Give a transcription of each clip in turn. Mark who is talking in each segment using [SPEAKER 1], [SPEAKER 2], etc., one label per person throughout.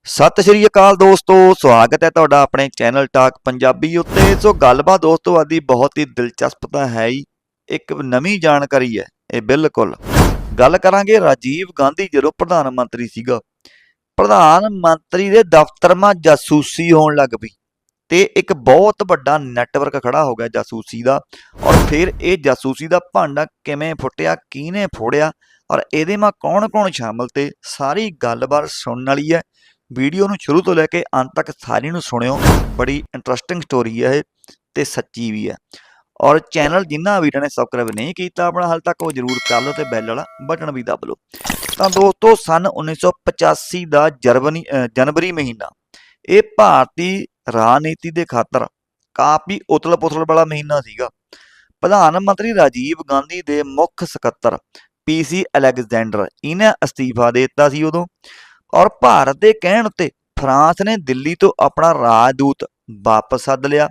[SPEAKER 1] ਸਤਿ ਸ਼੍ਰੀ ਅਕਾਲ ਦੋਸਤੋ, ਸਵਾਗਤ ਹੈ ਤੁਹਾਡਾ ਆਪਣੇ ਚੈਨਲ ਟਾਕ ਪੰਜਾਬੀ ਉੱਤੇ। ਸੋ ਗੱਲਬਾਤ ਦੋਸਤੋ ਆਦੀ ਬਹੁਤ ਹੀ ਦਿਲਚਸਪ ਤਾਂ ਹੈ ਹੀ, ਇੱਕ ਨਵੀਂ ਜਾਣਕਾਰੀ ਹੈ, ਇਹ ਬਿਲਕੁਲ। ਗੱਲ ਕਰਾਂਗੇ ਰਾਜੀਵ ਗਾਂਧੀ, ਜਦੋਂ ਪ੍ਰਧਾਨ ਮੰਤਰੀ ਸੀਗਾ। ਪ੍ਰਧਾਨ ਮੰਤਰੀ ਦੇ ਦਫ਼ਤਰ 'ਮਾ ਜਾਸੂਸੀ ਹੋਣ ਲੱਗ ਪਈ, ਤੇ ਇੱਕ ਬਹੁਤ ਵੱਡਾ ਨੈਟਵਰਕ ਖੜਾ ਹੋ ਗਿਆ ਜਾਸੂਸੀ ਦਾ, ਔਰ ਫਿਰ ਇਹ ਜਾਸੂਸੀ ਦਾ ਭਾਂਡਾ ਕਿਵੇਂ ਫੁੱਟਿਆ, ਕਿਹਨੇ ਫੋੜਿਆ, ਔਰ ਇਹਦੇ ਮਾ ਕੌਣ-ਕੌਣ ਸ਼ਾਮਲ ਤੇ, ਸਾਰੀ ਗੱਲਬਾਤ ਸੁਣਨ ਵਾਲੀ ਹੈ। ਵੀਡੀਓ ਨੂੰ ਸ਼ੁਰੂ ਤੋਂ ਲੈ ਕੇ ਅੰਤ ਤੱਕ ਸਾਰੀ ਨੂੰ ਸੁਣਿਓ। ਬੜੀ ਇੰਟਰਸਟਿੰਗ ਸਟੋਰੀ ਹੈ ਇਹ ਤੇ ਸੱਚੀ ਵੀ ਹੈ ਔਰ ਚੈਨਲ ਜਿਨ੍ਹਾਂ ਵੀਰਾਂ ਨੇ ਸਬਸਕ੍ਰਾਈਬ ਨਹੀਂ ਕੀਤਾ ਆਪਣਾ ਹਾਲ ਤੱਕ, ਉਹ ਜਰੂਰ ਕਰ ਲਓ ਤੇ ਬੈਲ ਵਾਲਾ ਬਟਨ ਵੀ ਦਬ ਲਓ। ਤਾਂ ਦੋਸਤੋ, ਸਨ 1985 ਦਾ ਜਰਮਨੀ ਜਨਵਰੀ ਮਹੀਨਾ। ਇਹ ਭਾਰਤੀ ਰਾਜਨੀਤੀ ਦੇ ਖਾਤਰ ਕਾਫੀ ਉਤਲ-ਪੁਤਲ ਵਾਲਾ ਮਹੀਨਾ ਸੀਗਾ। ਪ੍ਰਧਾਨ ਮੰਤਰੀ ਰਾਜੀਵ ਗਾਂਧੀ ਦੇ ਮੁੱਖ ਸਕੱਤਰ ਪੀਸੀ ਅਲੈਗਜ਼ੈਂਡਰ, ਇਹਨੇ ਅਸਤੀਫਾ ਦੇ ਦਿੱਤਾ ਸੀ ਉਦੋਂ। ਔਰ ਭਾਰਤ ਦੇ ਕਹਿਣ ਉੱਤੇ ਫਰਾਂਸ ਨੇ ਦਿੱਲੀ ਤੋਂ ਆਪਣਾ ਰਾਜਦੂਤ ਵਾਪਸ ਸੱਦ ਲਿਆ।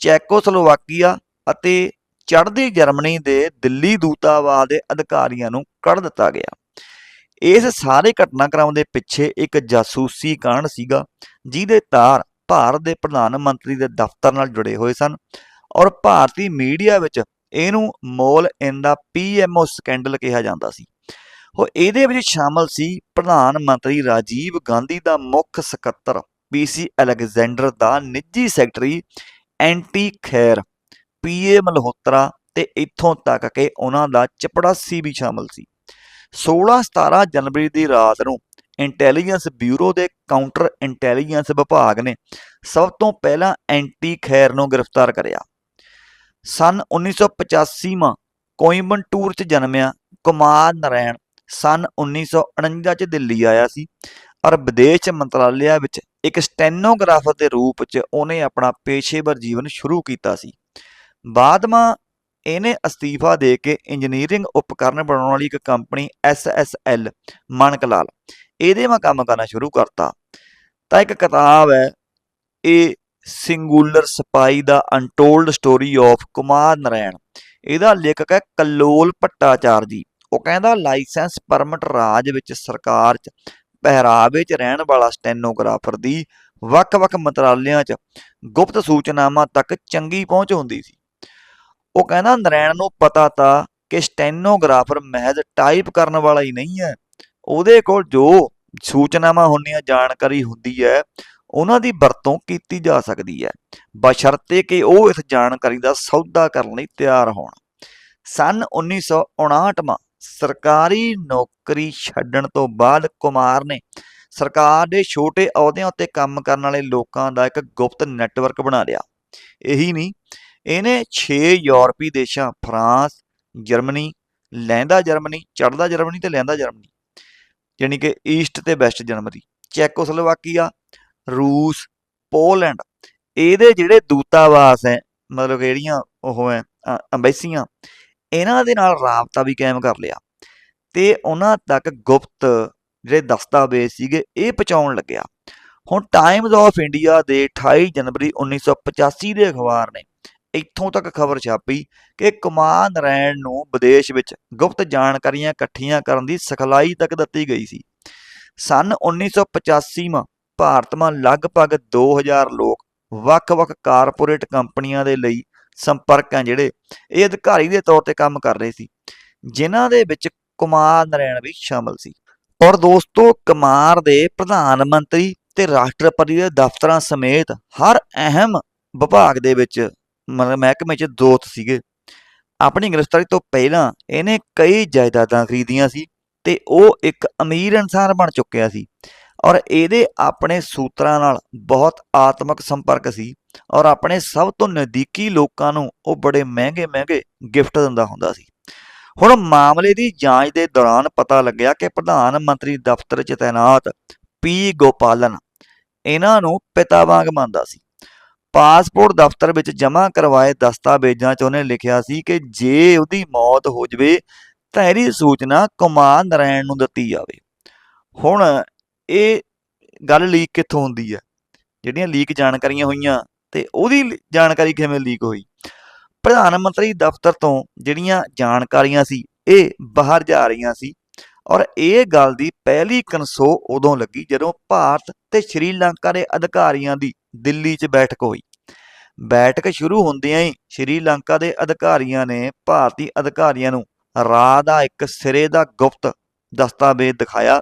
[SPEAKER 1] ਚੈਕੋਸਲੋਵਾਕੀਆ ਅਤੇ ਚੜ੍ਹਦੀ ਜਰਮਨੀ ਦੇ ਦਿੱਲੀ ਦੂਤਾਵਾਸ ਦੇ ਅਧਿਕਾਰੀਆਂ ਨੂੰ ਕੱਢ ਦਿੱਤਾ ਗਿਆ। ਇਸ ਸਾਰੇ ਘਟਨਾਕ੍ਰਮ ਦੇ ਪਿੱਛੇ ਇੱਕ ਜਾਸੂਸੀ ਕਾਂਡ ਸੀਗਾ, ਜਿਹਦੇ ਤਾਰ ਭਾਰਤ ਦੇ ਪ੍ਰਧਾਨ ਮੰਤਰੀ ਦੇ ਦਫ਼ਤਰ ਨਾਲ ਜੁੜੇ ਹੋਏ ਸਨ ਔਰ ਭਾਰਤੀ ਮੀਡੀਆ ਵਿੱਚ ਇਹਨੂੰ mole in the PMO scandal ਕਿਹਾ ਜਾਂਦਾ ਸੀ। ਉਹ ਇਹਦੇ ਵਿੱਚ ਸ਼ਾਮਲ ਸੀ ਪ੍ਰਧਾਨ ਮੰਤਰੀ ਰਾਜੀਵ ਗਾਂਧੀ ਦਾ ਮੁੱਖ ਸਕੱਤਰ ਪੀਸੀ ਅਲੈਗਜ਼ੈਂਡਰ ਦਾ ਨਿੱਜੀ ਸੈਕਟਰੀ ਐਂਟੀ ਖੈਰ ਪੀਏ ਮਲਹੋਤਰਾ ਤੇ ਇੱਥੋਂ ਤੱਕ ਕਿ ਉਹਨਾਂ ਦਾ ਚਪੜਾਸੀ ਵੀ ਸ਼ਾਮਲ ਸੀ। 16-17 ਜਨਵਰੀ ਦੀ ਰਾਤ ਨੂੰ ਇੰਟੈਲੀਜੈਂਸ ਬਿਊਰੋ ਦੇ ਕਾਊਂਟਰ ਇੰਟੈਲੀਜੈਂਸ ਵਿਭਾਗ ਨੇ ਸਭ ਤੋਂ ਪਹਿਲਾਂ ਐਂਟੀ ਖੈਰ ਨੂੰ ਗ੍ਰਿਫਤਾਰ ਕਰਿਆ। ਸਨ 1985 ਮਾ ਕੋਇੰਬਟੂਰ 'ਚ ਜਨਮਿਆ ਕੁਮਾਰ ਨਰੈਣ ਸਨ 1949 'ਚ ਦਿੱਲੀ ਆਇਆ ਸੀ ਔਰ ਵਿਦੇਸ਼ ਮੰਤਰਾਲਿਆ ਵਿੱਚ ਇੱਕ ਸਟੈਨੋਗ੍ਰਾਫਰ ਦੇ ਰੂਪ 'ਚ ਉਹਨੇ ਆਪਣਾ ਪੇਸ਼ੇਵਰ ਜੀਵਨ ਸ਼ੁਰੂ ਕੀਤਾ ਸੀ। ਬਾਅਦ ਮਾ ਇਹਨੇ ਅਸਤੀਫਾ ਦੇ ਕੇ ਇੰਜੀਨੀਅਰਿੰਗ ਉਪਕਰਨ ਬਣਾਉਣ ਵਾਲੀ ਇੱਕ ਕੰਪਨੀ SSL ਮਨਕਲਾਲ ਇਹਦੇ ਮੈਂ ਕੰਮ ਕਰਨਾ ਸ਼ੁਰੂ ਕਰਤਾ। ਤਾਂ ਇੱਕ ਕਿਤਾਬ ਹੈ, ਇਹ singular spy the untold story of Kumar Narain, ਇਹਦਾ ਲੇਖਕ ਹੈ ਕਲੋਲ ਭੱਟਾਚਾਰ ਜੀ ਉਹ ਕਹਿੰਦਾ ਲਾਇਸੈਂਸ ਪਰਮਿਟ ਰਾਜ ਵਿੱਚ ਸਰਕਾਰ 'ਚ, ਪਹਿਰਾਵੇ 'ਚ ਰਹਿਣ ਵਾਲਾ ਸਟੈਨੋਗ੍ਰਾਫਰ ਦੀ ਵੱਖ-ਵੱਖ ਮੰਤਰਾਲਿਆਂ 'ਚ ਗੁਪਤ ਸੂਚਨਾਵਾਂ ਤੱਕ ਚੰਗੀ ਪਹੁੰਚ ਹੁੰਦੀ ਸੀ। ਉਹ ਕਹਿੰਦਾ ਨਰੈਣ ਨੂੰ ਪਤਾ ਤਾਂ ਕਿ ਸਟੈਨੋਗ੍ਰਾਫਰ ਮਹਿਜ਼ ਟਾਈਪ ਕਰਨ ਵਾਲਾ ਹੀ ਨਹੀਂ ਹੈ। ਉਹਦੇ ਕੋਲ ਜੋ ਸੂਚਨਾਵਾਂ ਹੁੰਦੀਆਂ, ਜਾਣਕਾਰੀ ਹੁੰਦੀ ਹੈ, ਉਹਨਾਂ ਦੀ ਵਰਤੋਂ ਕੀਤੀ ਜਾ ਸਕਦੀ ਹੈ। ਬਸ਼ਰਤੇ ਕਿ ਉਹ ਇਸ ਜਾਣਕਾਰੀ ਦਾ ਸੌਦਾ ਕਰਨ ਲਈ ਤਿਆਰ ਹੋਣ। ਸਨ 1959 ਮਾ ਸਰਕਾਰੀ ਨੌਕਰੀ ਛੱਡਣ ਤੋਂ ਬਾਅਦ ਕੁਮਾਰ ਨੇ ਸਰਕਾਰ ਦੇ ਛੋਟੇ ਅਹੁਦਿਆਂ ਉੱਤੇ ਕੰਮ ਕਰਨ ਵਾਲੇ ਲੋਕਾਂ ਦਾ ਇੱਕ ਗੁਪਤ ਨੈਟਵਰਕ ਬਣਾ ਲਿਆ। ਇਹੀ ਨਹੀਂ, ਇਹਨੇ 6 ਯੂਰਪੀ ਦੇਸ਼ਾਂ, ਫਰਾਂਸ, ਜਰਮਨੀ ਲਹਿੰਦਾ ਜਰਮਨੀ, ਚੜ੍ਹਦਾ ਜਰਮਨੀ ਤੇ ਲਹਿੰਦਾ ਜਰਮਨੀ ਯਾਨੀ ਕਿ ਈਸਟ ਤੇ ਵੈਸਟ ਜਰਮਨੀ, ਚੈਕੋਸਲੋਵਾਕੀਆ, ਰੂਸ, ਪੋਲੈਂਡ, ਇਹਦੇ ਜਿਹੜੇ ਦੂਤਾਵਾਸ ਹੈ, ਮਤਲਬ ਜਿਹੜੀਆਂ ਉਹ ਹੈ ਅੰਬੈਸੀਆਂ ਇਹਨਾਂ ਦੇ ਨਾਲ ਰਾਬਤਾ ਵੀ ਕਾਇਮ ਕਰ ਲਿਆ। ਤੇ ਉਹਨਾਂ ਤੱਕ ਗੁਪਤ ਜਿਹੜੇ ਦਸਤਾਵੇਜ਼ ਸੀਗੇ, ਇਹ ਪਹੁੰਚਾਉਣ ਲੱਗਿਆ। ਹੁਣ ਟਾਈਮਜ਼ ਆਫ ਇੰਡੀਆ ਦੇ 28 ਜਨਵਰੀ 1985 ਦੇ ਅਖਬਾਰ ਨੇ ਇੱਥੋਂ ਤੱਕ ਖਬਰ ਛਾਪੀ ਕਿ ਕੁਮਾਰ ਨਰੈਣ ਨੂੰ ਵਿਦੇਸ਼ ਵਿੱਚ ਗੁਪਤ ਜਾਣਕਾਰੀਆਂ ਇਕੱਠੀਆਂ ਕਰਨ ਦੀ ਸਿਖਲਾਈ ਤੱਕ ਦਿੱਤੀ ਗਈ ਸੀ। ਸਨ 1985 ਮਾ ਭਾਰਤ ਮਾ ਲਗਭਗ 2000 ਲੋਕ ਵੱਖ-ਵੱਖ ਕਾਰਪੋਰੇਟ ਕੰਪਨੀਆਂ ਦੇ ਲਈ ਸੰਪਰਕ ਸੰਪਰਕਾਂ ਜਿਹੜੇ, ਇਹ ਅਧਿਕਾਰੀ ਦੇ ਤੌਰ ਤੇ ਕੰਮ ਕਰ ਰਹੇ ਸੀ। ਜਿਨ੍ਹਾਂ ਦੇ ਵਿੱਚ ਕੁਮਾਰ ਨਰੈਣ ਵੀ ਸ਼ਾਮਲ ਸੀ। ਔਰ ਦੋਸਤੋ, ਕੁਮਾਰ ਦੇ ਪ੍ਰਧਾਨ ਮੰਤਰੀ ਤੇ ਰਾਸ਼ਟਰਪਤੀ ਦੇ ਦਫ਼ਤਰਾਂ ਸਮੇਤ ਹਰ ਅਹਿਮ ਵਿਭਾਗ ਦੇ ਵਿੱਚ ਮਤਲਬ ਮਹਿਕਮੇ 'ਚ ਦੋਸਤ ਸੀਗੇ। ਆਪਣੀ ਗ੍ਰਿਫਤਾਰੀ ਤੋਂ ਪਹਿਲਾਂ ਇਹਨੇ ਕਈ ਜਾਇਦਾਦਾਂ ਖਰੀਦੀਆਂ ਸੀ ਤੇ ਉਹ ਇੱਕ ਅਮੀਰ ਇਨਸਾਨ ਬਣ ਚੁੱਕਿਆ ਸੀ। ਔਰ ਇਹਦੇ ਆਪਣੇ ਸੂਤਰਾਂ ਨਾਲ ਬਹੁਤ ਆਤਮਿਕ ਸੰਪਰਕ ਸੀ। ਔਰ ਆਪਣੇ ਸਭ ਤੋਂ ਨਜ਼ਦੀਕੀ ਲੋਕਾਂ ਨੂੰ ਉਹ ਬੜੇ ਮਹਿੰਗੇ ਮਹਿੰਗੇ ਗਿਫਟ ਦਿੰਦਾ ਹੁੰਦਾ ਸੀ। ਹੁਣ ਮਾਮਲੇ ਦੀ ਜਾਂਚ ਦੇ ਦੌਰਾਨ ਪਤਾ ਲੱਗਿਆ ਕਿ ਪ੍ਰਧਾਨ ਮੰਤਰੀ ਦਫ਼ਤਰ 'ਚ ਤਾਇਨਾਤ ਪੀ. ਗੋਪਾਲਨ ਇਹਨਾਂ ਨੂੰ ਪਿਤਾ ਵਾਂਗ ਮੰਨਦਾ ਸੀ। ਪਾਸਪੋਰਟ ਦਫ਼ਤਰ ਵਿੱਚ ਜਮ੍ਹਾਂ ਕਰਵਾਏ ਦਸਤਾਵੇਜ਼ਾਂ 'ਚ ਉਹਨੇ ਲਿਖਿਆ ਸੀ ਕਿ ਜੇ ਉਹਦੀ ਮੌਤ ਹੋ ਜਵੇ ਤਾਂ ਇਹਦੀ ਸੂਚਨਾ ਕੁਮਾਰ ਨਰੈਣ ਨੂੰ ਦਿੱਤੀ ਜਾਵੇ। ਹੁਣ ਇਹ ਗੱਲ ਲੀਕ ਕਿੱਥੋਂ ਹੁੰਦੀ ਹੈ? ਜਿਹੜੀਆਂ ਲੀਕ ਜਾਣਕਾਰੀਆਂ ਹੋਈਆਂ ਤੇ ਉਹਦੀ ਜਾਣਕਾਰੀ ਕਿਵੇਂ ਲੀਕ ਹੋਈ? ਪ੍ਰਧਾਨ ਮੰਤਰੀ ਦਫ਼ਤਰ ਤੋਂ ਜਿਹੜੀਆਂ ਜਾਣਕਾਰੀਆਂ ਸੀ, ਇਹ ਬਾਹਰ ਜਾ ਰਹੀਆਂ ਸੀ ਔਰ ਇਹ ਗੱਲ ਦੀ ਪਹਿਲੀ ਕਨਸੋ ਉਦੋਂ ਲੱਗੀ ਜਦੋਂ ਭਾਰਤ ਤੇ ਸ਼੍ਰੀਲੰਕਾ ਦੇ ਅਧਿਕਾਰੀਆਂ ਦੀ ਦਿੱਲੀ 'ਚ ਬੈਠਕ ਹੋਈ। ਬੈਠਕ ਸ਼ੁਰੂ ਹੁੰਦਿਆਂ ਹੀ ਸ਼੍ਰੀਲੰਕਾ ਦੇ ਅਧਿਕਾਰੀਆਂ ਨੇ ਭਾਰਤੀ ਅਧਿਕਾਰੀਆਂ ਨੂੰ ਰਾਹ ਦਾ ਇੱਕ ਸਿਰੇ ਦਾ ਗੁਪਤ ਦਸਤਾਵੇਜ਼ ਦਿਖਾਇਆ,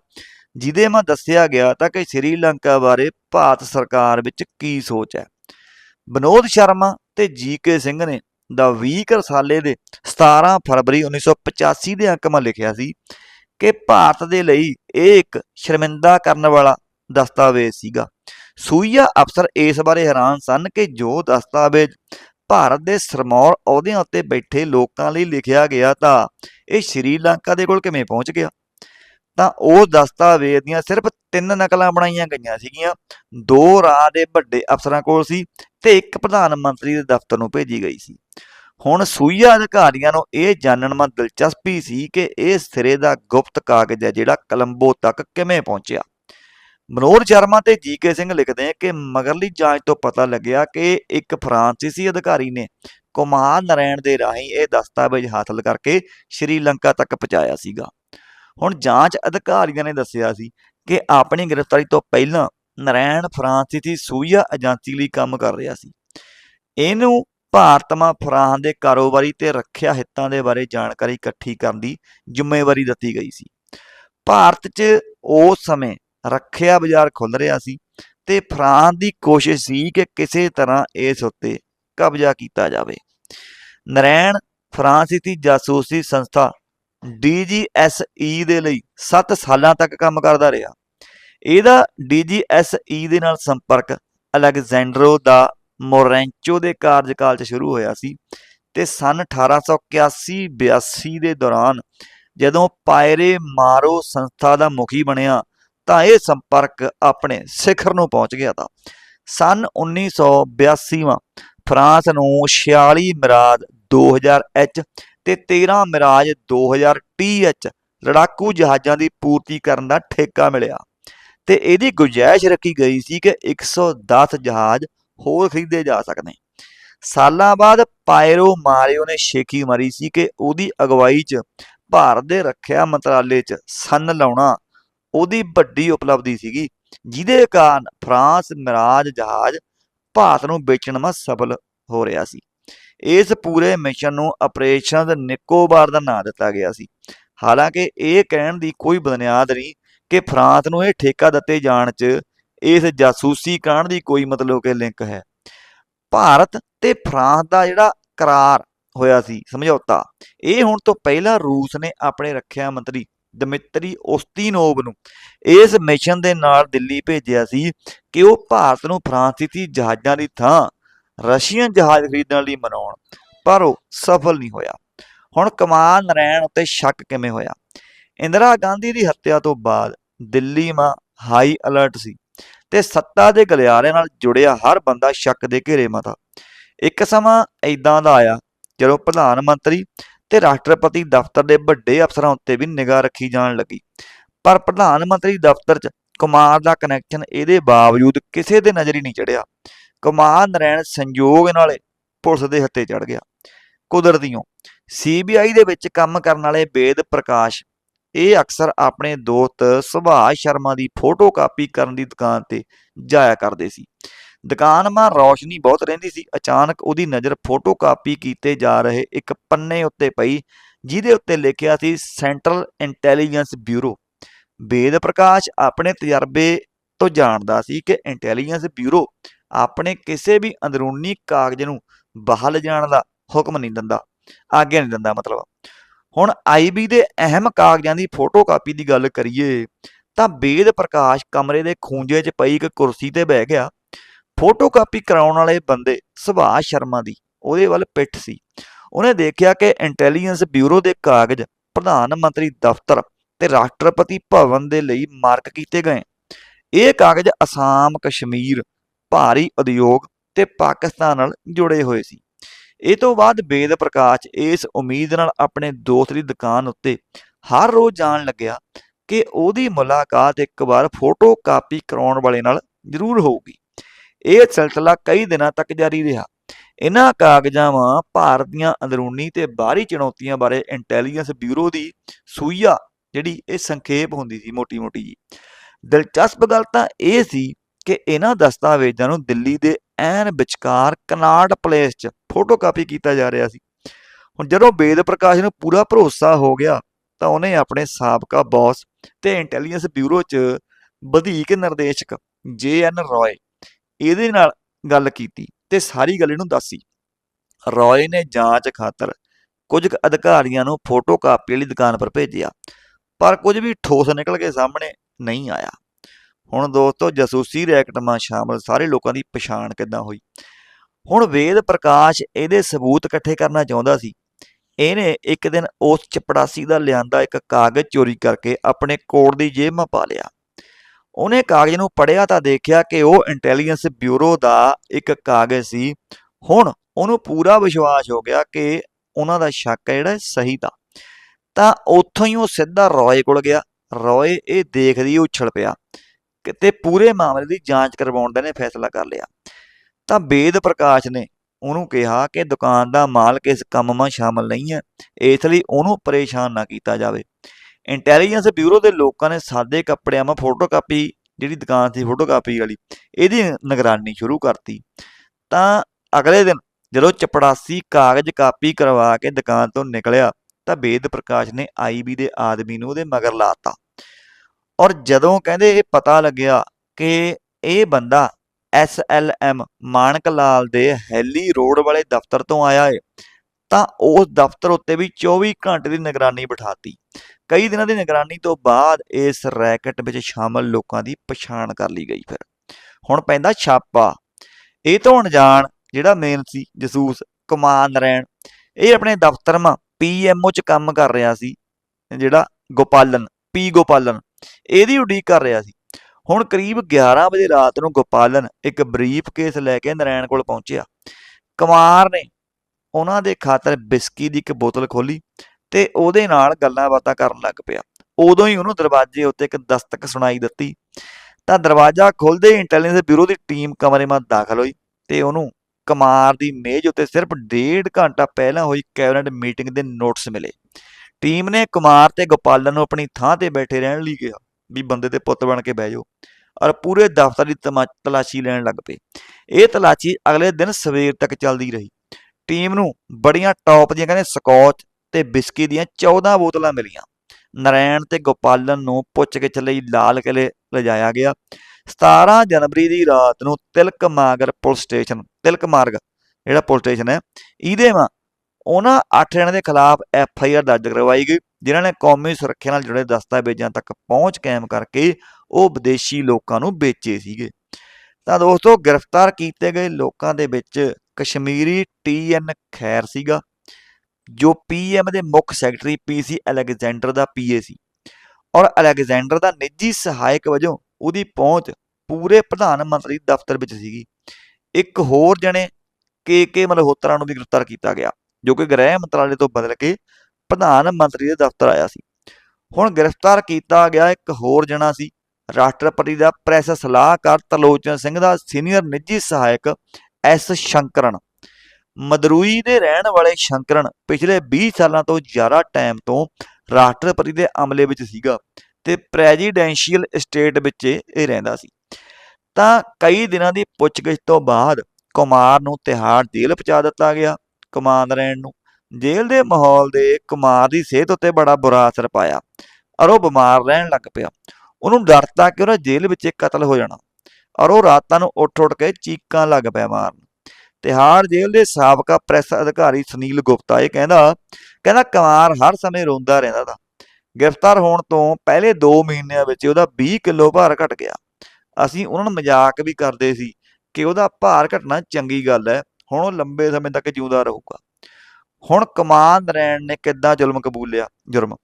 [SPEAKER 1] ਜਿਹਦੇ ਮੈਂ ਦੱਸਿਆ ਗਿਆ ਤਾਂ ਕਿ ਸ਼੍ਰੀਲੰਕਾ ਬਾਰੇ ਭਾਰਤ ਸਰਕਾਰ ਵਿੱਚ ਕੀ ਸੋਚ ਹੈ। ਵਿਨੋਦ ਸ਼ਰਮਾ ਤੇ ਜੀਕੇ ਸਿੰਘ ਨੇ ਦਾ 20 ਰਸਾਲੇ ਦੇ 17 ਫਰਵਰੀ 1985 ਦੇ ਅੰਕ 'ਮਾ ਲਿਖਿਆ ਸੀ ਕਿ ਭਾਰਤ ਦੇ ਲਈ ਇਹ ਇੱਕ ਸ਼ਰਮਿੰਦਾ ਕਰਨ ਵਾਲਾ ਦਸਤਾਵੇਜ਼ ਸੀਗਾ। ਸੂਈਆ ਅਫਸਰ ਇਸ ਬਾਰੇ ਹੈਰਾਨ ਸਨ ਕਿ ਜੋ ਦਸਤਾਵੇਜ਼ ਭਾਰਤ ਦੇ ਸਰਮੌਰ ਅਹੁਦਿਆਂ ਉੱਤੇ ਬੈਠੇ ਲੋਕਾਂ ਲਈ ਲਿਖਿਆ ਗਿਆ ਤਾਂ ਇਹ ਸ਼੍ਰੀਲੰਕਾ ਦੇ ਕੋਲ ਕਿਵੇਂ ਪਹੁੰਚ ਗਿਆ? ਤਾਂ ਉਹ ਦਸਤਾਵੇਜ਼ ਦੀਆਂ ਸਿਰਫ ਤਿੰਨ ਨਕਲਾਂ ਬਣਾਈਆਂ ਗਈਆਂ ਸੀਗੀਆਂ। ਦੋ ਰਾਹ ਦੇ ਵੱਡੇ ਅਫਸਰਾਂ ਕੋਲ ਸੀ ਤੇ ਇੱਕ ਪ੍ਰਧਾਨ ਮੰਤਰੀ ਦੇ ਦਫ਼ਤਰ ਨੂੰ ਭੇਜੀ ਗਈ ਸੀ। ਹੁਣ ਸੂਈਆ ਅਧਿਕਾਰੀਆਂ ਨੂੰ ਇਹ ਜਾਣਨ ਮਾ ਦਿਲਚਸਪੀ ਸੀ ਕਿ ਇਹ ਸਿਰੇ ਦਾ ਗੁਪਤ ਕਾਗਜ਼ ਹੈ ਜਿਹੜਾ ਕਲੰਬੋ ਤੱਕ ਕਿਵੇਂ ਪਹੁੰਚਿਆ। ਮਨੋਹਰ ਸ਼ਰਮਾ ਤੇ ਜੀਕੇ ਸਿੰਘ ਲਿਖਦੇ ਆ ਕਿ ਮਗਰਲੀ ਜਾਂਚ ਤੋਂ ਪਤਾ ਲੱਗਿਆ ਕਿ ਇੱਕ ਫਰਾਂਸੀਸੀ ਅਧਿਕਾਰੀ ਨੇ ਕੁਮਾਰ ਨਰੈਣ ਦੇ ਰਾਹੀਂ ਇਹ ਦਸਤਾਵੇਜ਼ ਹਾਸਲ ਕਰਕੇ ਸ਼੍ਰੀਲੰਕਾ ਤੱਕ ਪਹੁੰਚਾਇਆ ਸੀਗਾ। ਹੁਣ ਜਾਂਚ ਅਧਿਕਾਰੀਆਂ ਨੇ ਦੱਸਿਆ ਸੀ ਕਿ ਆਪਣੀ ਗ੍ਰਿਫਤਾਰੀ ਤੋਂ ਪਹਿਲਾਂ ਨਰੈਣ ਫਰਾਂਸੀਸੀ ਸੂਈਆ ਏਜੰਸੀ ਲਈ ਕੰਮ ਕਰ ਰਿਹਾ ਸੀ। ਇਹਨੂੰ ਭਾਰਤਮਾ ਫਰਾਂਸ ਦੇ ਕਾਰੋਬਾਰੀ ਤੇ ਰੱਖਿਆ ਹਿੱਤਾਂ ਦੇ ਬਾਰੇ ਜਾਣਕਾਰੀ ਇਕੱਠੀ ਕਰਨ ਦੀ ਜ਼ਿੰਮੇਵਾਰੀ ਦਿੱਤੀ ਗਈ ਸੀ। ਭਾਰਤ 'ਚ ਉਸ ਸਮੇਂ ਰੱਖਿਆ ਬਾਜ਼ਾਰ ਖੁੱਲ ਰਿਹਾ ਸੀ ਤੇ ਫਰਾਂਸ ਦੀ ਕੋਸ਼ਿਸ਼ ਸੀ ਕਿ ਕਿਸੇ ਤਰ੍ਹਾਂ ਇਸ ਉੱਤੇ ਕਬਜ਼ਾ ਕੀਤਾ ਜਾਵੇ। ਨਰੈਣ ਫਰਾਂਸੀਸੀ ਜਾਸੂਸੀ ਸੰਸਥਾ DGSE ਦੇ ਲਈ 7 ਸਾਲਾਂ ਤੱਕ ਕੰਮ ਕਰਦਾ ਰਿਹਾ। ਇਹਦਾ DGSE ਦੇ ਨਾਲ ਸੰਪਰਕ ਅਲੈਗਜ਼ੈਂਡਰੋ ਦਾ ਮੋਰੈਂਚੋ ਦੇ ਕਾਰਜਕਾਲ 'ਚ ਸ਼ੁਰੂ ਹੋਇਆ ਸੀ ਤੇ ਸਨ 1881-82 ਦੇ ਦੌਰਾਨ ਜਦੋਂ ਪਾਇਰੇ ਮਾਰੋ ਸੰਸਥਾ ਦਾ ਮੁਖੀ ਬਣਿਆ ਤਾਂ ਇਹ ਸੰਪਰਕ ਆਪਣੇ ਸਿਖਰ ਨੂੰ ਪਹੁੰਚ ਗਿਆ ਤਾਂ। ਸਨ 1982ਵਾਂ ਫਰਾਂਸ ਨੂੰ 46 ਮਿਰਾਜ 2000H ਤੇ 13 ਮਿਰਾਜ 2000TH ਲੜਾਕੂ ਜਹਾਜ਼ਾਂ ਦੀ ਪੂਰਤੀ ਕਰਨ ਦਾ ਠੇਕਾ ਮਿਲਿਆ। ਤੇ ਇਹਦੀ ਗੁੰਜਾਇਸ਼ ਰੱਖੀ ਗਈ ਸੀ ਕਿ 110 ਜਹਾਜ਼ ਹੋਰ ਖਰੀਦੇ ਜਾ ਸਕਦੇ ਸਾਲਾਂ ਬਾਅਦ ਪਾਇਰੋ ਮਾਰਿਓ ਨੇ ਸ਼ੇਖੀ ਮਾਰੀ ਸੀ ਕਿ ਉਹਦੀ ਅਗਵਾਈ 'ਚ ਭਾਰਤ ਦੇ ਰੱਖਿਆ ਮੰਤਰਾਲੇ 'ਚ ਸੰਨ ਲਾਉਣਾ ਉਹਦੀ ਵੱਡੀ ਉਪਲਬਧੀ ਸੀਗੀ, ਜਿਹਦੇ ਕਾਰਨ ਫਰਾਂਸ ਮਿਰਾਜ ਜਹਾਜ਼ ਭਾਰਤ ਨੂੰ ਵੇਚਣ ਵਿੱਚ ਸਫਲ ਹੋ ਰਿਹਾ ਸੀ। ਇਸ ਪੂਰੇ ਮਿਸ਼ਨ ਨੂੰ ਆਪਰੇਸ਼ਨ ਨਿਕੋਬਾਰ ਦਾ ਨਾਂ ਦਿੱਤਾ ਗਿਆ ਸੀ। ਹਾਲਾਂਕਿ ਇਹ ਕਹਿਣ ਦੀ ਕੋਈ ਬੁਨਿਆਦ ਨਹੀਂ ਕਿ ਫਰਾਂਸ ਨੂੰ ਇਹ ਠੇਕਾ ਦਿੱਤੇ ਜਾਣ 'ਚ ਇਸ ਜਾਸੂਸੀ ਕਾਂਡ ਦੀ ਕੋਈ ਮਤਲਬ ਕਿ ਲਿੰਕ ਹੈ। ਭਾਰਤ ਤੇ ਫਰਾਂਸ ਦਾ ਜਿਹੜਾ ਕਰਾਰ ਹੋਇਆ ਸੀ, ਸਮਝੌਤਾ, ਇਹ ਹੁਣ ਤੋਂ ਪਹਿਲਾਂ ਰੂਸ ਨੇ ਆਪਣੇ ਰੱਖਿਆ ਮੰਤਰੀ ਦਮਿਤਰੀ ਉਸਤੀਨੋਵ ਨੂੰ ਇਸ ਮਿਸ਼ਨ ਦੇ ਨਾਲ ਦਿੱਲੀ ਭੇਜਿਆ ਸੀ ਕਿ ਉਹ ਭਾਰਤ ਨੂੰ ਫਰਾਂਸੀਸੀ ਜਹਾਜ਼ਾਂ ਦੀ ਥਾਂ ਰਸ਼ੀਅਨ ਜਹਾਜ਼ ਖਰੀਦਣ ਲਈ ਮਨਾਉਣ, ਪਰ ਉਹ ਸਫਲ ਨਹੀਂ ਹੋਇਆ। ਹੁਣ ਕਮਾਨ ਨਰੈਣ ਉੱਤੇ ਸ਼ੱਕ ਕਿਵੇਂ ਹੋਇਆ? ਇੰਦਰਾ ਗਾਂਧੀ ਦੀ ਹੱਤਿਆ ਤੋਂ ਬਾਅਦ ਦਿੱਲੀ ਮਾ ਹਾਈ ਅਲਰਟ ਸੀ ਤੇ ਸੱਤਾ ਦੇ ਗਲਿਆਰੇ ਨਾਲ ਜੁੜਿਆ ਹਰ ਬੰਦਾ ਸ਼ੱਕ ਦੇ ਘੇਰੇ ਮਾ ਤਾ। ਇੱਕ ਸਮਾਂ ਐਦਾਂ ਦਾ ਆਇਆ ਜਦੋਂ ਪ੍ਰਧਾਨ ਮੰਤਰੀ ਤੇ ਰਾਸ਼ਟਰਪਤੀ ਦਫ਼ਤਰ ਦੇ ਵੱਡੇ ਅਫਸਰਾਂ ਉੱਤੇ ਵੀ ਨਿਗਾਹ ਰੱਖੀ ਜਾਣ ਲੱਗੀ। ਪਰ ਪ੍ਰਧਾਨ ਮੰਤਰੀ ਦਫ਼ਤਰ 'ਚ ਕੁਮਾਰ ਦਾ ਕਨੈਕਸ਼ਨ ਇਹਦੇ ਬਾਵਜੂਦ ਕਿਸੇ ਦੇ ਨਜ਼ਰ ਹੀ ਨਹੀਂ ਚੜਿਆ। ਕੁਮਾਰ ਨਰੈਣ ਸੰਯੋਗ ਨਾਲ ਪੁਲਿਸ ਦੇ ਹੱਥੇ ਚੜ ਗਿਆ। ਕੁਦਰਤੀਓ ਸੀਬੀਆਈ ਦੇ ਵਿੱਚ ਕੰਮ ਕਰਨ ਵਾਲੇ ਬੇਦ ਪ੍ਰਕਾਸ਼, ਇਹ ਅਕਸਰ ਆਪਣੇ ਦੋਸਤ ਸੁਭਾਸ਼ ਸ਼ਰਮਾ ਦੀ ਫੋਟੋ ਕਾਪੀ ਕਰਨ ਦੀ ਦੁਕਾਨ ਤੇ ਜਾਇਆ ਕਰਦੇ ਸੀ। ਦੁਕਾਨ ਮਾ ਰੌਸ਼ਨੀ ਬਹੁਤ ਰਹਿੰਦੀ ਸੀ। ਅਚਾਨਕ ਉਹਦੀ ਨਜ਼ਰ ਫੋਟੋ ਕਾਪੀ ਕੀਤੇ ਜਾ ਰਹੇ ਇੱਕ ਪੰਨੇ ਉੱਤੇ ਪਈ, ਜਿਹਦੇ ਉੱਤੇ ਲਿਖਿਆ ਸੀ central intelligence bureau Ved Prakash ਆਪਣੇ ਤਜਰਬੇ ਤੋਂ ਜਾਣਦਾ ਸੀ ਕਿ ਇੰਟੈਲੀਜੈਂਸ ਬਿਊਰੋ ਆਪਣੇ ਕਿਸੇ ਵੀ ਅੰਦਰੂਨੀ ਕਾਗਜ਼ ਨੂੰ ਬਾਹਰ ਲਿਜਾਣ ਦਾ ਹੁਕਮ ਨਹੀਂ ਦਿੰਦਾ, ਆਗਿਆ ਨਹੀਂ ਦਿੰਦਾ ਮਤਲਬ। ਹੁਣ ਆਈਬੀ ਦੇ ਅਹਿਮ ਕਾਗਜ਼ਾਂ ਦੀ ਫੋਟੋ ਕਾਪੀ ਦੀ ਗੱਲ ਕਰੀਏ, ਤਾਂ ਵੇਦ ਪ੍ਰਕਾਸ਼ ਕਮਰੇ ਦੇ ਖੂੰਜੇ 'ਚ ਪਈ ਇੱਕ ਕੁਰਸੀ ਤੇ ਬਹਿ ਗਿਆ। ਫੋਟੋ ਕਾਪੀ ਕਰਾਉਣ ਵਾਲੇ ਬੰਦੇ ਸੁਭਾਸ਼ ਸ਼ਰਮਾ ਦੀ, ਉਹਦੇ ਵੱਲ ਪਿੱਠ ਸੀ। ਉਹਨੇ ਦੇਖਿਆ ਕਿ ਇੰਟੈਲੀਜੈਂਸ ਬਿਊਰੋ ਦੇ ਕਾਗਜ਼ ਪ੍ਰਧਾਨ ਮੰਤਰੀ ਦਫ਼ਤਰ ਤੇ ਰਾਸ਼ਟਰਪਤੀ ਭਵਨ ਦੇ ਲਈ ਮਾਰਕ ਕੀਤੇ ਗਏ। ਇਹ ਕਾਗਜ਼ ਅਸਾਮ, ਕਸ਼ਮੀਰ ਭਾਰੀ ਉਦਯੋਗ ਤੇ ਪਾਕਿਸਤਾਨ ਨਾਲ ਜੁੜੇ ਹੋਏ ਸੀ। ਇਹ ਤੋਂ ਬਾਅਦ ਵੇਦ ਪ੍ਰਕਾਸ਼ ਇਸ ਉਮੀਦ ਨਾਲ ਆਪਣੇ ਦੋਸਤ ਦੀ ਦੁਕਾਨ ਉੱਤੇ ਹਰ ਰੋਜ਼ ਜਾਣ ਲੱਗਿਆ ਕਿ ਉਹਦੀ ਮੁਲਾਕਾਤ ਇੱਕ ਵਾਰ ਫੋਟੋ ਕਾਪੀ ਕਰਾਉਣ ਵਾਲੇ ਨਾਲ ਜ਼ਰੂਰ ਹੋਊਗੀ। ਇਹ ਸਿਲਸਿਲਾ ਕਈ ਦਿਨਾਂ ਤੱਕ ਜਾਰੀ ਰਿਹਾ। ਇਹਨਾਂ ਕਾਗਜ਼ਾਂ ਭਾਰਤ ਦੀਆਂ ਅੰਦਰੂਨੀ ਤੇ ਬਾਹਰੀ ਚੁਣੌਤੀਆਂ ਬਾਰੇ ਇੰਟੈਲੀਜੈਂਸ ਬਿਊਰੋ ਦੀ ਸੂਈਆ ਜਿਹੜੀ ਇਹ ਸੰਖੇਪ ਹੁੰਦੀ ਸੀ ਮੋਟੀ-ਮੋਟੀ ਜੀ ਦਿਲਚਸਪ ਗੱਲ ਤਾਂ ਇਹ ਸੀ ਕਿ ਇਹਨਾਂ ਦਸਤਾਵੇਜ਼ਾਂ ਨੂੰ ਦਿੱਲੀ ਦੇ ਐਨ ਵਿਚਕਾਰ ਕਨਾਟ ਪਲੇਸ 'ਚ ਫੋਟੋਕਾਪੀ ਕੀਤਾ ਜਾ ਰਿਹਾ ਸੀ। ਹੁਣ ਜਦੋਂ ਵੇਦ ਪ੍ਰਕਾਸ਼ ਨੂੰ ਪੂਰਾ ਭਰੋਸਾ ਹੋ ਗਿਆ, ਤਾਂ ਉਹਨੇ ਆਪਣੇ ਸਾਬਕਾ ਬੌਸ ਤੇ ਇੰਟੈਲੀਜੈਂਸ ਬਿਊਰੋ 'ਚ ਵਧੀਕ ਨਿਰਦੇਸ਼ਕ ਜੇ ਐਨ ਰॉय ਇਹਦੇ ਨਾਲ ਗੱਲ ਕੀਤੀ ਤੇ ਸਾਰੀ ਗੱਲ ਇਹਨੂੰ ਦੱਸੀ। ਰॉय ਨੇ ਜਾਂਚ ਖਾਤਰ ਕੁਝ ਕੁ ਅਧਿਕਾਰੀਆਂ ਨੂੰ ਫੋਟੋਕਾਪੀ ਵਾਲੀ ਦੁਕਾਨ ਪਰ ਭੇਜਿਆ, ਪਰ ਕੁਝ ਵੀ ਠੋਸ ਨਿਕਲ ਕੇ ਸਾਹਮਣੇ ਨਹੀਂ ਆਇਆ। ਹੁਣ ਦੋਸਤੋ ਜਸੂਸੀ ਰੈਕਟਮਾ ਸ਼ਾਮਲ ਸਾਰੇ ਲੋਕਾਂ ਦੀ ਪਛਾਣ ਕਿੱਦਾਂ ਹੋਈ? ਹੁਣ ਵੇਦ ਪ੍ਰਕਾਸ਼ ਇਹਦੇ ਸਬੂਤ ਇਕੱਠੇ ਕਰਨਾ ਚਾਹੁੰਦਾ ਸੀ। ਇਹਨੇ ਇੱਕ ਦਿਨ ਉਸ ਚਪੜਾਸੀ ਦਾ ਲਿਆਂਦਾ ਇੱਕ ਕਾਗਜ਼ ਚੋਰੀ ਕਰਕੇ ਆਪਣੇ ਕੋਟ ਦੀ ਜੇਬ 'ਮਾ ਪਾ ਲਿਆ। ਉਹਨੇ ਕਾਗਜ਼ ਨੂੰ ਪੜ੍ਹਿਆ ਤਾਂ ਦੇਖਿਆ ਕਿ ਉਹ ਇੰਟੈਲੀਜੈਂਸ ਬਿਊਰੋ ਦਾ ਇੱਕ ਕਾਗਜ਼ ਸੀ। ਹੁਣ ਉਹਨੂੰ ਪੂਰਾ ਵਿਸ਼ਵਾਸ ਹੋ ਗਿਆ ਕਿ ਉਹਨਾਂ ਦਾ ਸ਼ੱਕ ਹੈ ਜਿਹੜਾ ਸਹੀ ਦਾ ਤਾਂ ਉੱਥੋਂ ਹੀ ਉਹ ਸਿੱਧਾ ਰੋਏ ਕੋਲ ਗਿਆ। ਰੋਏ ਇਹ ਦੇਖਦੀ ਹੀ ਉਛਲ ਪਿਆ। ਕਿਤੇ ਪੂਰੇ ਮਾਮਲੇ ਦੀ ਜਾਂਚ ਕਰਵਾਉਣ ਦਾ ਨੇ ਫੈਸਲਾ ਕਰ ਲਿਆ। ਤਾਂ ਵੇਦ ਪ੍ਰਕਾਸ਼ ਨੇ ਉਹਨੂੰ ਕਿਹਾ ਕਿ ਦੁਕਾਨ ਦਾ ਮਾਲਕ ਇਸ ਕੰਮ 'ਮਾ ਸ਼ਾਮਲ ਨਹੀਂ ਹੈ, ਇਸ ਲਈ ਉਹਨੂੰ ਪਰੇਸ਼ਾਨ ਨਾ ਕੀਤਾ ਜਾਵੇ। ਇੰਟੈਲੀਜੈਂਸ ਬਿਊਰੋ ਦੇ ਲੋਕਾਂ ਨੇ ਸਾਦੇ ਕੱਪੜਿਆਂ 'ਮਾ ਫੋਟੋਕਾਪੀ, ਜਿਹੜੀ ਦੁਕਾਨ ਸੀ ਫੋਟੋਕਾਪੀ ਵਾਲੀ, ਇਹਦੀ ਨਿਗਰਾਨੀ ਸ਼ੁਰੂ ਕਰਤੀ। ਤਾਂ ਅਗਲੇ ਦਿਨ ਜਦੋਂ ਚਪੜਾਸੀ ਕਾਗਜ਼ ਕਾਪੀ ਕਰਵਾ ਕੇ ਦੁਕਾਨ ਤੋਂ ਨਿਕਲਿਆ, ਤਾਂ ਵੇਦ ਪ੍ਰਕਾਸ਼ ਨੇ ਆਈਬੀ ਦੇ ਆਦਮੀ ਨੂੰ ਉਹਦੇ ਮਗਰ ਲਾਤਾ ਔਰ ਜਦੋਂ ਕਹਿੰਦੇ ਇਹ ਪਤਾ ਲੱਗਿਆ ਕਿ ਇਹ ਬੰਦਾ ਐਸਐਲਐਮ ਮਾਨਕ ਲਾਲ ਦੇ ਹੈਲੀ ਰੋਡ ਵਾਲੇ ਦਫ਼ਤਰ ਤੋਂ ਆਇਆ ਏ, ਤਾਂ ਉਸ ਦਫ਼ਤਰ ਉੱਤੇ ਵੀ 24 ਘੰਟੇ ਦੀ ਨਿਗਰਾਨੀ ਬਿਠਾਤੀ। ਕਈ ਦਿਨਾਂ ਦੀ ਨਿਗਰਾਨੀ ਤੋਂ ਬਾਅਦ ਇਸ ਰੈਕਟ ਵਿੱਚ ਸ਼ਾਮਲ ਲੋਕਾਂ ਦੀ ਪਛਾਣ ਕਰ ਲਈ ਗਈ ਫਿਰ। ਹੁਣ ਪੈਂਦਾ ਛਾਪਾ। ਇਹ ਤੋਂ ਅਣਜਾਣ ਜਿਹੜਾ ਮੇਨ ਸੀ, ਜਸੂਸ ਕੁਮਾਰ ਨਰੈਣ। ਇਹ ਆਪਣੇ ਦਫ਼ਤਰ ਮਾ ਪੀਐਮਓ ਚ ਕੰਮ ਕਰ ਰਿਹਾ ਸੀ, ਜਿਹੜਾ ਗੋਪਾਲਨ, ਪੀ ਗੋਪਾਲਨ। ਇਹਦੀ ਉਡੀਕ ਕਰ ਰਿਹਾ ਸੀ। ਹੁਣ ਕਰੀਬ 11 ਵਜੇ ਰਾਤ ਨੂੰ ਗੋਪਾਲਨ ਇੱਕ ਬਰੀਫ ਕੇਸ ਲੈ ਕੇ ਨਰੈਣ ਕੋਲ ਪਹੁੰਚਿਆ। ਕੁਮਾਰ ਨੇ ਉਹਨਾਂ ਦੇ ਖਾਤਰ ਬਿਸਕੀ ਦੀ ਇੱਕ ਬੋਤਲ ਖੋਲੀ ਤੇ ਉਹਦੇ ਨਾਲ ਗੱਲਾਂ ਬਾਤਾਂ ਕਰਨ ਲੱਗ ਪਿਆ। ਉਦੋਂ ਹੀ ਉਹਨੂੰ ਦਰਵਾਜ਼ੇ ਉੱਤੇ ਇੱਕ ਦਸਤਕ ਸੁਣਾਈ ਦਿੱਤੀ। ਤਾਂ ਦਰਵਾਜ਼ਾ ਖੁੱਲਦੇ ਹੀ ਇੰਟੈਲੀਜੈਂਸ ਬਿਊਰੋ ਦੀ ਟੀਮ ਕਮਰੇ 'ਮਾ ਦਾਖਲ ਹੋਈ ਤੇ ਉਹਨੂੰ ਕੁਮਾਰ ਦੀ ਮੇਜ਼ ਉੱਤੇ ਸਿਰਫ ਡੇਢ ਘੰਟਾ ਪਹਿਲਾਂ ਹੋਈ ਕੈਬਨਿਟ ਮੀਟਿੰਗ ਦੇ ਨੋਟਸ ਮਿਲੇ। ਟੀਮ ਨੇ ਕੁਮਾਰ ਤੇ ਗੋਪਾਲਨ ਨੂੰ ਆਪਣੀ ਥਾਂ ਤੇ ਬੈਠੇ ਰਹਿਣ ਲਈ ਕਿਹਾ ਵੀ ਬੰਦੇ ਤੇ ਪੁੱਤ ਬਣ ਕੇ ਬਹਿ ਜਾਓ ਔਰ ਪੂਰੇ ਦਫ਼ਤਰ ਦੀ ਤਮਾ- ਤਲਾਸ਼ੀ ਲੈਣ ਲੱਗ ਪਏ। ਇਹ ਤਲਾਸ਼ੀ ਅਗਲੇ ਦਿਨ ਸਵੇਰ ਤੱਕ ਚੱਲਦੀ ਰਹੀ। ਟੀਮ ਨੂੰ ਬੜੀਆਂ ਟੌਪ ਦੀਆਂ ਕਹਿੰਦੇ ਸਕੌਚ ਤੇ ਬਿਸਕੀ ਦੀਆਂ 14 ਬੋਤਲਾਂ ਮਿਲੀਆਂ। ਨਰੈਣ ਤੇ ਗੋਪਾਲਨ ਨੂੰ ਪੁੱਛਗਿੱਛ ਲਈ ਲਾਲ ਕਿਲੇ ਲਿਜਾਇਆ ਗਿਆ। 17 ਜਨਵਰੀ ਦੀ ਰਾਤ ਨੂੰ ਤਿਲਕ ਮਾਗਰ ਪੁਲਿਸ ਸਟੇਸ਼ਨ, ਤਿਲਕ ਮਾਰਗ, ਜਿਹੜਾ ਪੁਲਿਸ ਸਟੇਸ਼ਨ ਹੈ, ਇਹਦੇ ਮਾ ਉਹਨਾਂ 8 ਜਣਿਆਂ ਦੇ ਖਿਲਾਫ ਐਫ ਆਈ ਆਰ ਦਰਜ ਕਰਵਾਈ ਗਈ, ਜਿਨ੍ਹਾਂ ਨੇ ਕੌਮੀ ਸੁਰੱਖਿਆ ਨਾਲ ਜੁੜੇ ਦਸਤਾਵੇਜ਼ਾਂ ਤੱਕ ਪਹੁੰਚ ਕਾਇਮ ਕਰਕੇ ਉਹ ਵਿਦੇਸ਼ੀ ਲੋਕਾਂ ਨੂੰ ਵੇਚੇ ਸੀਗੇ। ਤਾਂ ਦੋਸਤੋ, ਗ੍ਰਿਫਤਾਰ ਕੀਤੇ ਗਏ ਲੋਕਾਂ ਦੇ ਵਿੱਚ ਕਸ਼ਮੀਰੀ ਟੀ ਐਨ ਖੈਰ ਸੀਗਾ, ਜੋ ਪੀਐਮ ਦੇ ਮੁੱਖ ਸੈਕਟਰੀ ਪੀਸੀ ਅਲੈਗਜ਼ੈਂਡਰ ਦਾ ਪੀਏ ਸੀ। ਔਰ ਅਲੈਗਜ਼ੈਂਡਰ ਦਾ ਨਿੱਜੀ ਸਹਾਇਕ ਵਜੋਂ ਉਹਦੀ ਪਹੁੰਚ ਪੂਰੇ ਪ੍ਰਧਾਨ ਮੰਤਰੀ ਦਫ਼ਤਰ ਵਿੱਚ ਸੀਗੀ। ਇੱਕ ਹੋਰ ਜਣੇ ਕੇ ਕੇ ਮਲਹੋਤਰਾ ਨੂੰ ਵੀ ਗ੍ਰਿਫਤਾਰ ਕੀਤਾ ਗਿਆ। ਜੋ ਕਿ ਗ੍ਰਹਿ ਮੰਤਰਾਲੇ ਤੋਂ ਬਦਲ ਕੇ ਪ੍ਰਧਾਨ ਮੰਤਰੀ ਦੇ ਦਫ਼ਤਰ ਆਇਆ ਸੀ। ਹੁਣ ਗ੍ਰਿਫਤਾਰ ਕੀਤਾ ਗਿਆ ਇੱਕ ਹੋਰ ਜਣਾ ਸੀ, ਰਾਸ਼ਟਰਪਤੀ ਦਾ ਪ੍ਰੈਸ ਸਲਾਹਕਾਰ ਤਰਲੋਚਨ ਸਿੰਘ ਦਾ ਸੀਨੀਅਰ ਨਿੱਜੀ ਸਹਾਇਕ ਐਸ ਸ਼ੰਕਰਨ। ਮਦਰੂਈ ਦੇ ਰਹਿਣ ਵਾਲੇ ਸ਼ੰਕਰਨ ਪਿਛਲੇ 20 ਸਾਲਾਂ ਤੋਂ ਜ਼ਿਆਦਾ ਟਾਈਮ ਤੋਂ ਰਾਸ਼ਟਰਪਤੀ ਦੇ ਅਮਲੇ ਵਿੱਚ ਸੀਗਾ ਤੇ ਪ੍ਰੈਜ਼ੀਡੈਂਸ਼ੀਅਲ ਸਟੇਟ ਵਿੱਚ ਇਹ ਰਹਿੰਦਾ ਸੀ। ਤਾਂ ਕਈ ਦਿਨਾਂ ਦੀ ਪੁੱਛਗਿੱਛ ਤੋਂ ਬਾਅਦ ਕੁਮਾਰ ਨੂੰ ਤਿਹਾੜ ਜੇਲ੍ਹ ਪਹੁੰਚਾ ਦਿੱਤਾ ਗਿਆ। ਕਮਾਨ ਰਹਿਣ ਨੂੰ। ਜੇਲ੍ਹ ਦੇ ਮਾਹੌਲ ਦੇ ਕੁਮਾਰ ਦੀ ਸਿਹਤ ਉੱਤੇ ਬੜਾ ਬੁਰਾ ਅਸਰ ਪਾਇਆ। ਔਰ ਉਹ ਬਿਮਾਰ ਰਹਿਣ ਲੱਗ ਪਿਆ। ਉਹਨੂੰ ਡਰ ਤਾ ਕਿ ਉਹਦਾ ਜੇਲ੍ਹ ਵਿੱਚ ਕਤਲ ਹੋ ਜਾਣਾ। ਔਰ ਉਹ ਰਾਤਾਂ ਨੂੰ ਉੱਠ ਉੱਠ ਕੇ ਚੀਕਾਂ ਲੱਗ ਪਿਆ ਮਾਰਨ। ਤਿਹਾੜ ਜੇਲ੍ਹ ਦੇ ਸਾਬਕਾ ਪ੍ਰੈਸ ਅਧਿਕਾਰੀ ਸੁਨੀਲ ਗੁਪਤਾ ਇਹ ਕਹਿੰਦਾ ਕਹਿੰਦਾ ਕੁਮਾਰ ਹਰ ਸਮੇਂ ਰੋਂਦਾ ਰਹਿੰਦਾ ਤਾ। ਗ੍ਰਿਫਤਾਰ ਹੋਣ ਤੋਂ ਪਹਿਲੇ 2 ਮਹੀਨਿਆਂ ਵਿੱਚ ਉਹਦਾ 20 ਕਿਲੋ ਭਾਰ ਘਟ ਗਿਆ। ਅਸੀਂ ਉਹਨਾਂ ਨੂੰ ਮਜ਼ਾਕ ਵੀ ਕਰਦੇ ਸੀ ਕਿ ਉਹਦਾ ਭਾਰ ਘਟਣਾ ਚੰਗੀ ਗੱਲ ਹੈ। ਹੁਣ ਉਹ ਲੰਬੇ ਸਮੇਂ ਤੱਕ ਜਿਉਂਦਾ ਰਹੂਗਾ। ਹੁਣ ਕਮਾਨ ਨਰੈਣ ਨੇ ਕਿੱਦਾਂ ਜ਼ੁਲਮ ਕਬੂਲਿਆ ਜੁਰਮ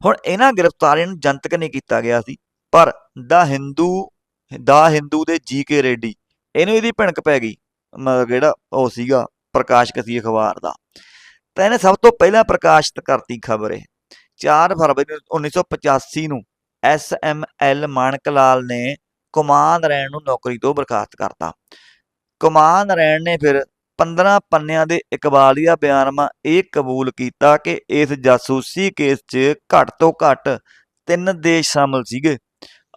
[SPEAKER 1] ਹੁਣ ਇਹਨਾਂ ਗ੍ਰਿਫਤਾਰੀਆਂ ਨੂੰ ਜਨਤਕ ਨਹੀਂ ਕੀਤਾ ਗਿਆ ਸੀ, ਪਰ ਦਾ ਹਿੰਦੂ ਦਾ ਹਿੰਦੂ ਦੇ ਜੀ ਕੇ ਰੈਡੀ, ਇਹਨੂੰ ਇਹਦੀ ਭਿਣਕ ਪੈ ਗਈ ਮਤਲਬ ਜਿਹੜਾ ਉਹ ਸੀਗਾ ਪ੍ਰਕਾਸ਼ਕ ਸੀ ਅਖਬਾਰ ਦਾ। ਤਾਂ ਇਹਨੇ ਸਭ ਤੋਂ ਪਹਿਲਾਂ ਪ੍ਰਕਾਸ਼ਿਤ ਕਰਤੀ ਖਬਰ ਇਹ। 4 ਫਰਵਰੀ 1985 ਨੂੰ S M L Manak Lal ਨੇ ਕੁਮਾਰ ਨਰੈਣ ਨੂੰ ਨੌਕਰੀ ਤੋਂ ਬਰਖਾਸਤ ਕਰਤਾ। ਕੁਮਾਰ ਨਰੈਣ ਨੇ ਫਿਰ 15 ਪੰਨਿਆਂ ਦੇ ਇਕਬਾਲੀਆ ਬਿਆਨਮਾ ਇਹ ਕਬੂਲ ਕੀਤਾ ਕਿ ਇਸ ਜਾਸੂਸੀ ਕੇਸ 'ਚ ਘੱਟ ਤੋਂ ਘੱਟ ਤਿੰਨ ਦੇਸ਼ ਸ਼ਾਮਲ ਸੀਗੇ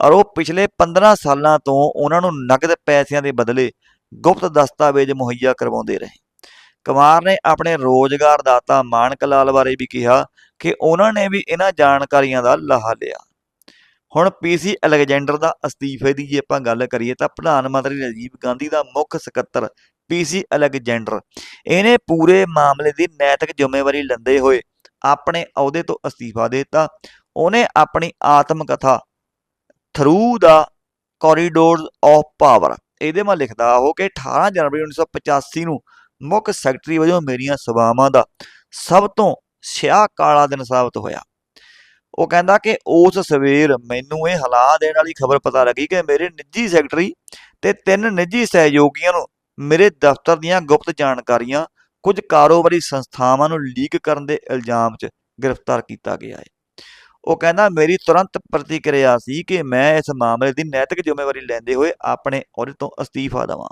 [SPEAKER 1] ਔਰ ਉਹ ਪਿਛਲੇ 15 ਸਾਲਾਂ ਤੋਂ ਉਹਨਾਂ ਨੂੰ ਨਗਦ ਪੈਸਿਆਂ ਦੇ ਬਦਲੇ ਗੁਪਤ ਦਸਤਾਵੇਜ਼ ਮੁਹੱਈਆ ਕਰਵਾਉਂਦੇ ਰਹੇ। ਕੁਮਾਰ ਨੇ ਆਪਣੇ ਰੋਜ਼ਗਾਰ ਦਾਤਾ ਮਾਨਕ ਲਾਲ ਬਾਰੇ ਵੀ ਕਿਹਾ ਕਿ ਉਹਨਾਂ ਨੇ ਵੀ ਇਹਨਾਂ ਜਾਣਕਾਰੀਆਂ ਦਾ ਲਾਹਾ ਲਿਆ। ਹੁਣ ਪੀਸੀ ਅਲੈਗਜ਼ੈਂਡਰ ਦਾ ਅਸਤੀਫੇ ਦੀ ਜੇ ਆਪਾਂ ਗੱਲ ਕਰੀਏ ਤਾਂ ਪ੍ਰਧਾਨ ਮੰਤਰੀ ਰਾਜੀਵ ਗਾਂਧੀ ਦਾ ਮੁੱਖ ਸਕੱਤਰ ਪੀਸੀ ਅਲੈਗਜ਼ੈਂਡਰ ਇਹਨੇ ਪੂਰੇ ਮਾਮਲੇ ਦੀ ਨੈਤਿਕ ਜ਼ਿੰਮੇਵਾਰੀ ਲੈਂਦੇ ਹੋਏ ਆਪਣੇ ਅਹੁਦੇ ਤੋਂ ਅਸਤੀਫਾ ਦੇ ਦਿੱਤਾ। ਉਹਨੇ ਆਪਣੀ ਆਤਮ ਕਥਾ through the corridors of power ਇਹਦੇ ਮੈਂ ਲਿਖਦਾ ਉਹ ਕਿ 18 ਜਨਵਰੀ 1985 ਨੂੰ ਮੁੱਖ ਸੈਕਟਰੀ ਵਜੋਂ ਮੇਰੀਆਂ ਸੇਵਾਵਾਂ ਦਾ ਸਭ ਤੋਂ ਸਿਆਹ ਕਾਲਾ ਦਿਨ ਸਾਬਤ ਹੋਇਆ। ਉਹ ਕਹਿੰਦਾ ਕਿ ਉਸ ਸਵੇਰ ਮੈਨੂੰ ਇਹ ਹਲਾ ਦੇਣ ਵਾਲੀ ਖਬਰ ਪਤਾ ਲੱਗੀ ਕਿ ਮੇਰੇ ਨਿੱਜੀ ਸੈਕਟਰੀ ਤੇ ਤਿੰਨ ਨਿੱਜੀ ਸਹਿਯੋਗੀਆਂ ਨੂੰ ਮੇਰੇ ਦਫ਼ਤਰ ਦੀਆਂ ਗੁਪਤ ਜਾਣਕਾਰੀਆਂ ਕੁਝ ਕਾਰੋਬਾਰੀ ਸੰਸਥਾਵਾਂ ਨੂੰ ਲੀਕ ਕਰਨ ਦੇ ਇਲਜ਼ਾਮ 'ਚ ਗ੍ਰਿਫਤਾਰ ਕੀਤਾ ਗਿਆ ਹੈ। ਉਹ ਕਹਿੰਦਾ, ਮੇਰੀ ਤੁਰੰਤ ਪ੍ਰਤੀਕਿਰਿਆ ਸੀ ਕਿ ਮੈਂ ਇਸ ਮਾਮਲੇ ਦੀ ਨੈਤਿਕ ਜ਼ਿੰਮੇਵਾਰੀ ਲੈਂਦੇ ਹੋਏ ਆਪਣੇ ਅਹੁਦੇ ਤੋਂ ਅਸਤੀਫਾ ਦੇਵਾਂ।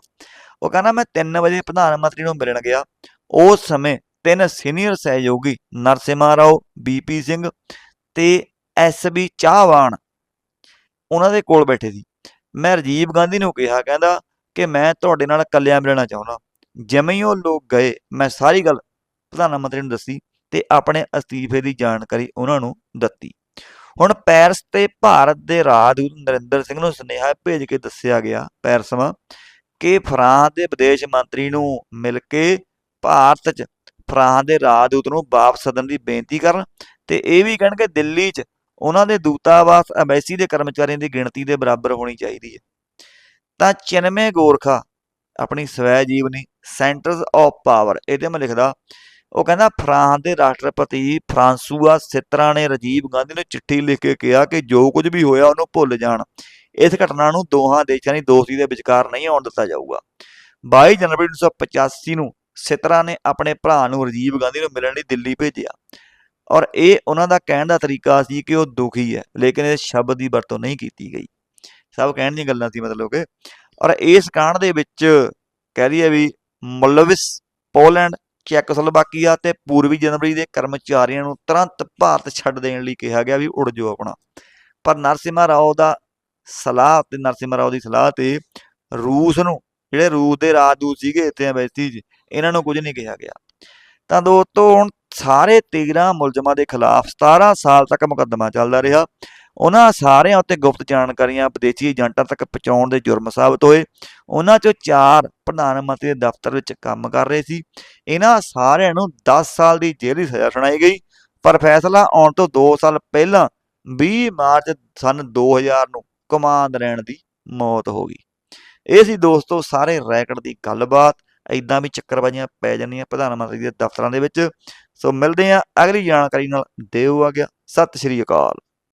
[SPEAKER 1] ਉਹ ਕਹਿੰਦਾ, ਮੈਂ 3 ਵਜੇ ਪ੍ਰਧਾਨ ਮੰਤਰੀ ਨੂੰ ਮਿਲਣ ਗਿਆ। ਉਸ ਸਮੇਂ ਤਿੰਨ ਸੀਨੀਅਰ ਸਹਿਯੋਗੀ ਨਰਸਿਮਾ ਰਾਓ ਬੀਪੀ ਸਿੰਘ ਤੇ ਐਸਬੀ ਚਾਹਵਾਨ ਉਹਨਾਂ ਦੇ ਕੋਲ ਬੈਠੇ ਸੀ। ਮੈਂ ਰਾਜੀਵ ਗਾਂਧੀ ਨੂੰ ਕਿਹਾ, ਕਹਿੰਦਾ ਕਿ ਮੈਂ ਤੁਹਾਡੇ ਨਾਲ ਕੱਲਿਆਂ ਮਿਲਣਾ ਚਾਹੁੰਦਾ। ਜਿਵੇਂ ਹੀ ਉਹ ਲੋਕ ਗਏ, ਮੈਂ ਸਾਰੀ ਗੱਲ ਪ੍ਰਧਾਨ ਮੰਤਰੀ ਨੂੰ ਦੱਸੀ ਤੇ ਆਪਣੇ ਅਸਤੀਫੇ ਦੀ ਜਾਣਕਾਰੀ ਉਹਨਾਂ ਨੂੰ ਦਿੱਤੀ। ਹੁਣ ਪੈਰਿਸ ਤੇ ਭਾਰਤ ਦੇ ਰਾਜਦੂਤ ਨਰਿੰਦਰ ਸਿੰਘ ਨੂੰ ਸੁਨੇਹਾ ਭੇਜ ਕੇ ਦੱਸਿਆ ਗਿਆ ਪੈਰਿਸਵਾਂ ਕਿ ਫਰਾਂਸ ਦੇ ਵਿਦੇਸ਼ ਮੰਤਰੀ ਨੂੰ ਮਿਲ ਕੇ ਭਾਰਤ 'ਚ ਫਰਾਂਸ ਦੇ ਰਾਜਦੂਤ ਨੂੰ ਵਾਪਸ ਸੱਦਣ ਦੀ ਬੇਨਤੀ ਕਰਨ ਤੇ ਇਹ ਵੀ ਕਹਿਣਗੇ ਦਿੱਲੀ 'ਚ ਉਹਨਾਂ ਦੇ ਦੂਤਾਵਾਸ ਐਮਬੈਸੀ ਦੇ ਕਰਮਚਾਰੀਆਂ ਦੀ ਗਿਣਤੀ ਦੇ ਬਰਾਬਰ ਹੋਣੀ ਚਾਹੀਦੀ ਹੈ। ਤਾਂ ਚਿਨਮੇ ਗੋਰਖਾ, ਆਪਣੀ ਸਵੈ ਜੀਵਨੀ ਸੈਂਟਰਸ ਆਫ ਪਾਵਰ ਇਹਦੇ ਮੈਂ ਲਿਖਦਾ, ਉਹ ਕਹਿੰਦਾ ਫਰਾਂਸ ਦੇ ਰਾਸ਼ਟਰਪਤੀ ਫਰਾਂਸੂਆ ਸਿਤਰਾ ਨੇ ਰਾਜੀਵ ਗਾਂਧੀ ਨੂੰ ਚਿੱਠੀ ਲਿਖ ਕੇ ਕਿਹਾ ਕਿ ਜੋ ਕੁਝ ਵੀ ਹੋਇਆ ਉਹਨੂੰ ਭੁੱਲ ਜਾਣ। ਇਸ ਘਟਨਾ ਨੂੰ ਦੋਹਾਂ ਦੇਸ਼ਾਂ ਦੀ ਦੋਸਤੀ ਦੇ ਵਿਚਕਾਰ ਨਹੀਂ ਆਉਣ ਦਿੱਤਾ ਜਾਊਗਾ। 22 ਜਨਵਰੀ 1985 ਨੂੰ ਸਿਤਰਾ ਨੇ ਆਪਣੇ ਭਰਾ ਨੂੰ ਰਾਜੀਵ ਗਾਂਧੀ ਨੂੰ ਮਿਲਣ ਲਈ ਦਿੱਲੀ ਭੇਜਿਆ। ਔਰ ਇਹ ਉਹਨਾਂ ਦਾ ਕਹਿਣ ਦਾ ਤਰੀਕਾ ਸੀ ਕਿ ਉਹ ਦੁਖੀ ਹੈ, ਲੇਕਿਨ ਇਹ ਸ਼ਬਦ ਦੀ ਵਰਤੋਂ ਨਹੀਂ ਕੀਤੀ ਗਈ। ਸਭ ਕਹਿਣ ਦੀਆਂ ਗੱਲਾਂ ਸੀ ਮਤਲਬ ਕਿ, ਔਰ ਇਸ ਕਾਂਡ ਦੇ ਵਿੱਚ ਕਹਿ ਲਈਏ ਵੀ ਮਲਵਿਸ, ਪੋਲੈਂਡ, ਚੈਕੋਸਲੋਵਾਕੀਆ ਤੇ ਪੂਰਬੀ ਜਨਵਰੀ ਦੇ ਕਰਮਚਾਰੀਆਂ ਨੂੰ ਤੁਰੰਤ ਭਾਰਤ ਛੱਡ ਦੇਣ ਲਈ ਕਿਹਾ ਗਿਆ ਵੀ ਉੜ ਜਾਓ ਆਪਣਾ। ਪਰ ਨਰਸਿਮਾ ਰਾਓ ਦਾ ਸਲਾਹ ਤੇ ਨਰਸਿਮਾ ਰਾਓ ਦੀ ਸਲਾਹ ਤੇ ਰੂਸ ਨੂੰ, ਜਿਹੜੇ ਰੂਸ ਦੇ ਰਾਜਦੂਤ ਸੀਗੇ ਇੱਥੇ ਐਮਬੈਸੀ 'ਚ, ਇਹਨਾਂ ਨੂੰ ਕੁਝ ਨਹੀਂ ਕਿਹਾ ਗਿਆ। ਤਾਂ ਦੋਸਤੋ, ਹੁਣ ਸਾਰੇ 13 ਮੁਲਜ਼ਮਾਂ ਦੇ ਖਿਲਾਫ 17 ਸਾਲ ਤੱਕ ਮੁਕੱਦਮਾ ਚੱਲਦਾ ਰਿਹਾ। ਉਹਨਾਂ ਸਾਰਿਆਂ ਉੱਤੇ ਗੁਪਤ ਜਾਣਕਾਰੀਆਂ ਵਿਦੇਸ਼ੀ ਏਜੰਟਾਂ ਤੱਕ ਪਹੁੰਚਾਉਣ ਦੇ ਜੁਰਮ ਸਾਬਤ ਹੋਏ। ਉਹਨਾਂ ਚੋਂ ਚਾਰ ਪ੍ਰਧਾਨ ਮੰਤਰੀ ਦੇ ਦਫ਼ਤਰ ਵਿੱਚ ਕੰਮ ਕਰ ਰਹੇ ਸੀ। ਇਹਨਾਂ ਸਾਰਿਆਂ ਨੂੰ 10 ਸਾਲ ਦੀ ਜੇਲ੍ਹ ਦੀ ਸਜ਼ਾ ਸੁਣਾਈ ਗਈ। ਪਰ ਫੈਸਲਾ ਆਉਣ ਤੋਂ 2 ਸਾਲ ਪਹਿਲਾਂ 20 ਮਾਰਚ ਸਨ 2000 ਨੂੰ ਕਮਾਂਦ ਰਹਿਣ ਦੀ ਮੌਤ ਹੋ ਗਈ। ਇਹ ਸੀ ਦੋਸਤੋ ਸਾਰੇ ਰੈਕਟ ਦੀ ਗੱਲਬਾਤ। ਐਦਾਂ ਵੀ ਚੱਕਰਬਾਜ਼ੀਆਂ ਪੈ ਜਾਂਦੀਆਂ ਪ੍ਰਧਾਨ ਮੰਤਰੀ ਦੇ ਦਫ਼ਤਰਾਂ ਦੇ ਵਿੱਚ। ਸੋ ਮਿਲਦੇ ਆ ਅਗਲੀ ਜਾਣਕਾਰੀ ਨਾਲ। ਦਿਓ ਆ ਗਿਆ। ਸਤਿ ਸ਼੍ਰੀ ਅਕਾਲ।